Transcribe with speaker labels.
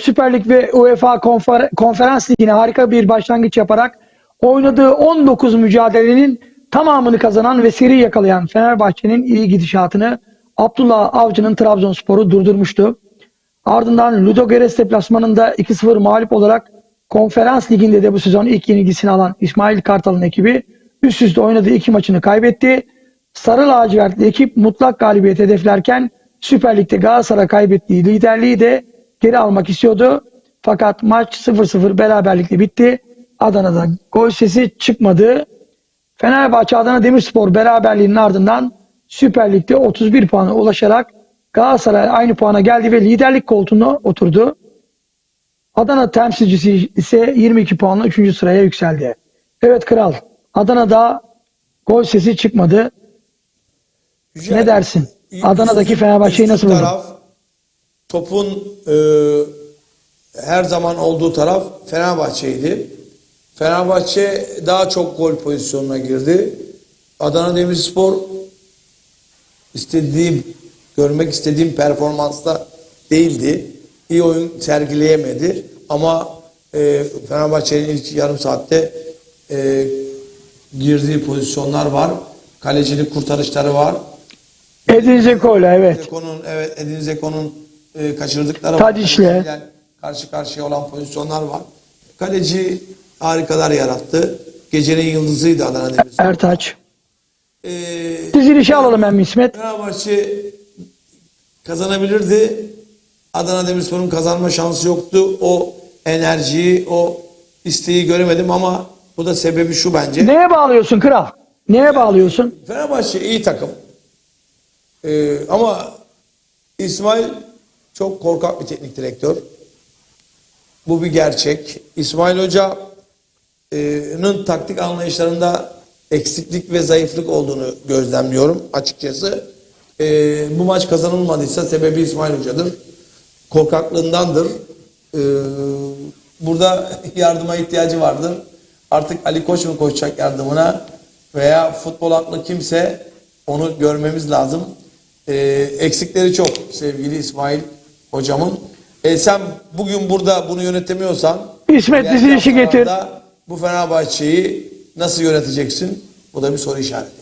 Speaker 1: Süper Lig ve UEFA Konfer- Konferans Ligi'ne harika bir başlangıç yaparak oynadığı 19 mücadelenin tamamını kazanan ve seri yakalayan Fenerbahçe'nin iyi gidişatını Abdullah Avcı'nın Trabzonspor'u durdurmuştu. Ardından Ludogorets deplasmanında 2-0 mağlup olarak Konferans Ligi'nde de bu sezon ilk yenilgisini alan İsmail Kartal'ın ekibi üst üste oynadığı iki maçını kaybetti. Sarı lacivertli ekip mutlak galibiyet hedeflerken Süper Lig'de Galatasaray kaybettiği liderliği de geri almak istiyordu. Fakat maç 0-0 beraberlikle bitti. Adana'da gol sesi çıkmadı. Fenerbahçe Adana Demirspor beraberliğinin ardından Süper Lig'de 31 puana ulaşarak Galatasaray aynı puana geldi ve liderlik koltuğuna oturdu. Adana temsilcisi ise 22 puanla 3. sıraya yükseldi. Evet kral. Adana'da gol sesi çıkmadı.
Speaker 2: Yücel,
Speaker 1: Ne dersin? Adana'daki Fenerbahçe'yi nasıl buldun?
Speaker 2: taraf, Topun e, her zaman olduğu taraf Fenerbahçe'ydi. Fenerbahçe daha çok gol pozisyonuna girdi. Adana Demirspor istediğim, görmek istediğim performansta değildi. İyi oyun sergileyemedi. Ama e, Fenerbahçe'nin ilk yarım saatte e, girdiği pozisyonlar var. Kalecilik kurtarışları var.
Speaker 1: Edin Zeko'yla evet.
Speaker 2: Zeko'nun evet Edin Zeko'nun e, kaçırdıkları
Speaker 1: Tadic'le.
Speaker 2: Kaleciyle karşı karşıya olan pozisyonlar var. Kaleci harikalar yarattı. Gecenin yıldızıydı Adana Demirspor.
Speaker 1: Ertaç.
Speaker 2: E,
Speaker 1: Dizilişi alalım hem İsmet.
Speaker 2: Fenerbahçe kazanabilirdi. Adana Demirspor'un kazanma şansı yoktu. O enerjiyi, o isteği göremedim ama bu da sebebi şu bence.
Speaker 1: Neye bağlıyorsun kral? Neye bağlıyorsun?
Speaker 2: Fenerbahçe iyi takım. Ee, ama İsmail çok korkak bir teknik direktör. Bu bir gerçek. İsmail Hoca'nın taktik anlayışlarında eksiklik ve zayıflık olduğunu gözlemliyorum açıkçası. Ee, bu maç kazanılmadıysa sebebi İsmail Hoca'dır. Korkaklığındandır. Ee, burada yardıma ihtiyacı vardır. Artık Ali Koç mu koşacak yardımına veya futbol aklı kimse onu görmemiz lazım. Ee, eksikleri çok sevgili İsmail hocamın. E sen bugün burada bunu yönetemiyorsan
Speaker 1: İsmet dizilişi getir.
Speaker 2: Bu Fenerbahçe'yi nasıl yöneteceksin? Bu da bir soru işareti.